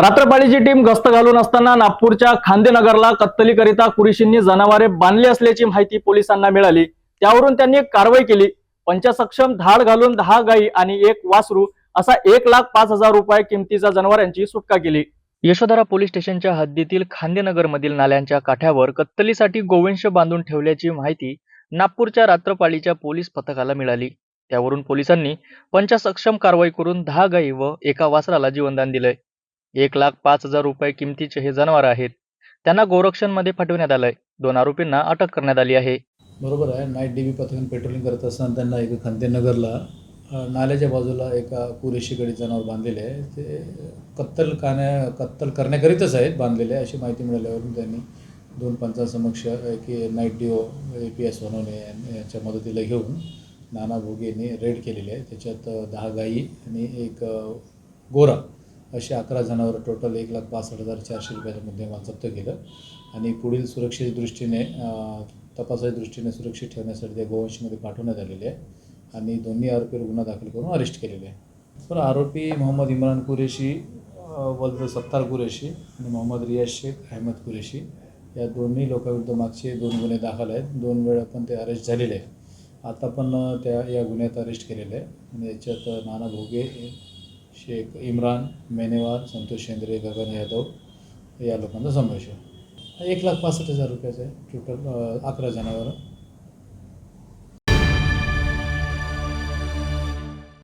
रात्रपाळीची team गस्त घालून असताना नागपूरच्या खांदेनगरला कत्तलीकरिता कुरिशींनी जनावरे बांधली असल्याची माहिती पोलिसांना मिळाली. त्यावरून त्यांनी एक कारवाई केली. पंचसक्षम धाड घालून दहा गायी आणि एक वासरू असा एक लाख पाच हजार रुपये किमतीचा जनावरांची सुटका केली. यशोधरा पोलीस स्टेशनच्या हद्दीतील खांदेनगरमधील नाल्यांच्या काठ्यावर कत्तलीसाठी गोवंश बांधून ठेवल्याची माहिती नागपूरच्या रात्रपाळीच्या पोलीस पथकाला मिळाली. त्यावरून पोलिसांनी पंचसक्षम कारवाई करून दहा गायी व एका वासराला जीवनदान दिलंय. एक लाख पाच हजार रुपये किमतीचे हे जनावर आहेत. त्यांना गोरक्षणमध्ये पाठवण्यात आलंय. दोन आरोपींना अटक करण्यात आली आहे. बरोबर आहे. नाईट डी बी पथकाने पेट्रोलिंग करत असताना त्यांना एका खांदेनगरला नाल्याच्या बाजूला एका कुरेशीकडे जनावर बांधलेले आहे. ते कत्तल कान्या कत्तल करण्याकरिताच आहेत बांधलेले अशी माहिती मिळाल्यावरून त्यांनी दोन पंचांसमक्ष की night D O A P S Sonawane यांच्या मदतीला घेऊन नाना भोगेने रेड केलेली आहे. त्याच्यात दहा गायी आणि एक गोरा. असे अकरा जणांवर टोटल एक लाख पासष्ट हजार चारशे रुपयाचा मुद्देमाल जप्त केलं आणि पुढील सुरक्षेच्या दृष्टीने तपासाच्या दृष्टीने सुरक्षित ठेवण्यासाठी त्या गोवंशमध्ये पाठवण्यात आलेले आहे. आणि दोन्ही आरोपीवर गुन्हा दाखल करून अरेस्ट केलेले आहे. तर आरोपी मोहम्मद इम्रान कुरेशी वल्द सत्तार कुरेशी आणि मोहम्मद रियाज शेख अहमद कुरेशी या दोन्ही लोकांविरुद्ध मागचे दोन गुन्हे दाखल आहेत. दोन वेळा पण ते अरेस्ट झालेले आहे आता पण त्या या गुन्ह्यात अरेस्ट केलेले आहे आणि याच्यात नाना भोगे शेख इम्रान मेनेवार संतोष शेंद्रे गगन यादव या लोकांचा समावेश आहे. एक लाख पासष्ट हजार रुपयाचं आहे. टोटल अकरा जनावरं.